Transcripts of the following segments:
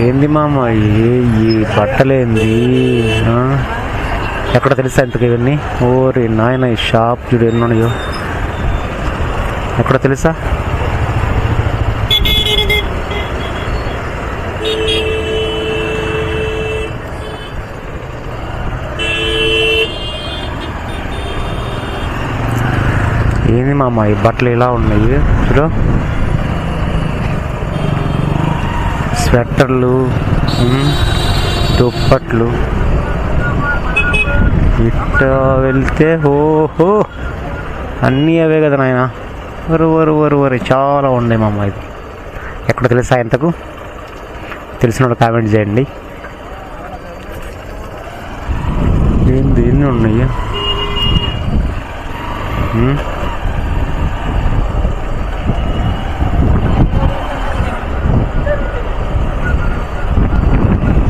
ఏంది మామ? ఈ ఈ బట్టలేంది? ఎక్కడ తెలుసా ఇంతకు ఇవన్నీ? ఓరి నాయన ఈ షాప్ చూడు ఎన్ని ఉన్నాయో. ఎక్కడ తెలుసా? ఏంది మామ ఈ బట్టలు ఇలా ఉన్నాయి? చూడు. స్వెటర్లు దుప్పట్లు. ఇట్ట వెళ్తే ఓహో అన్నీ అవే కదా నాయన. వరు వరు వరు వరు. చాలా ఉన్నాయి మా అమ్మాయి ఎక్కడ తెలుసా ఇంతకు? తెలిసిన వాళ్ళు కామెంట్ చేయండి. ఏంది ఎన్ని ఉన్నాయి?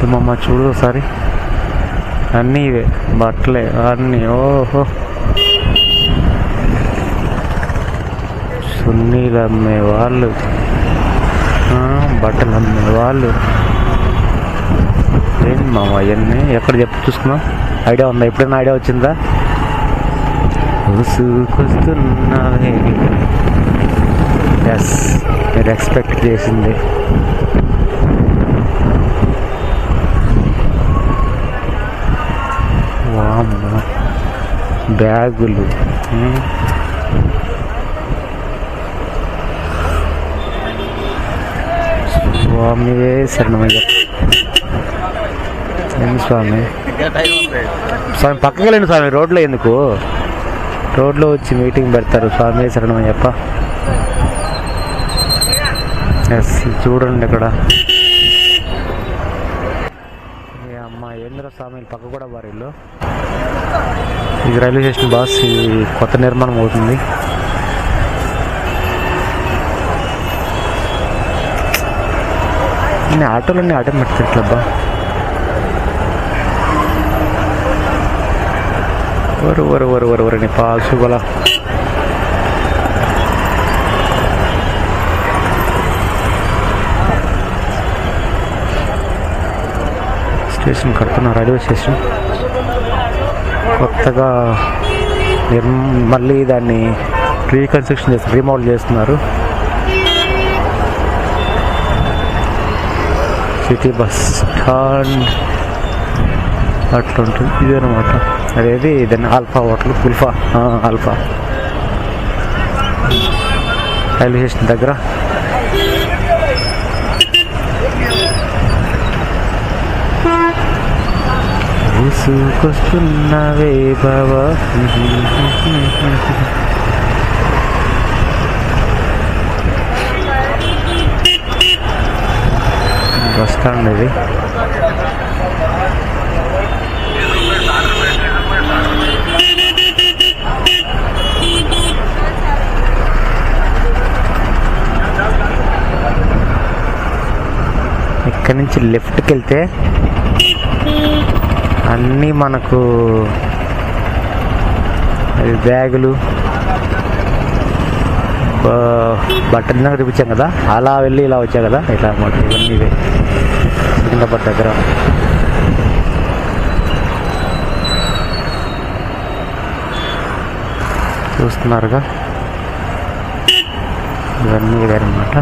ఉమ్. చూడు ఒకసారి. అన్నీ ఇవే బట్టలే అన్నీ ఓహో. సున్నీలు అమ్మే వాళ్ళు. బట్టలు అమ్మే వాళ్ళు. ఏంటి మామ అవన్నీ ఎక్కడ చెప్పు చూసుకున్నాం ఐడియా ఉందా? ఎప్పుడైనా ఐడియా వచ్చిందా? చూసుకొస్తున్నావే ఎస్ మీరు ఎక్స్పెక్ట్ చేసింది. బ్యాగులు. స్వామి స్వామివే శరణమయ్య. ఏంది స్వామి? స్వామి పక్కకి వెళ్ళండి స్వామి రోడ్లో ఎందుకు? రోడ్లో వచ్చి మీటింగ్ పెడతారు స్వామి శరణమయ్యప్ప. ఎస్ చూడండి ఇక్కడ. అమ్మ ఏంద్ర స్వామి పక్క కూడా వారి ఇల్లు ఇది రైల్వే స్టేషన్ బాస్ ఇది కొత్త నిర్మాణం అవుతుంది. నేను ఆటోలన్నీ ఆటోమేటిక్ అబ్బా వరు వరు వరు వరు వరు నీ పాసు స్టేషన్ కడుతున్నారు రైల్వే స్టేషన్ కొత్తగా మళ్ళీ దాన్ని రీకన్స్ట్రక్షన్ చేస్తారు రీమోడల్ చేస్తున్నారు. సిటీ బస్ స్టాండ్ అట్లా ఉంటుంది. ఇదే అదేది? దాన్ని ఆల్ఫా హోటల్ కుల్ఫా ఆల్ఫా. రైల్వే స్టేషన్ దగ్గర. ఊసుకొస్తున్నవే బాబా బస్ స్టాండ్ ఇది. ఇక్కడి నుంచి లెఫ్ట్కి వెళ్తే అన్నీ మనకు అవి బ్యాగులు. బట్టలు ఇందాక చూపించాం కదా అలా వెళ్ళి ఇలా వచ్చా కదా ఇట్లా అన్నమాట ఇవన్నీ ఇవే. సికింద్రాబాద్ దగ్గర. చూస్తున్నారుగా? ఇవన్నీ ఇదే అనమాట